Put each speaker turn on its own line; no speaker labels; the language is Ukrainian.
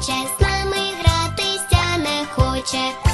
хоче, з нами гратися не хоче.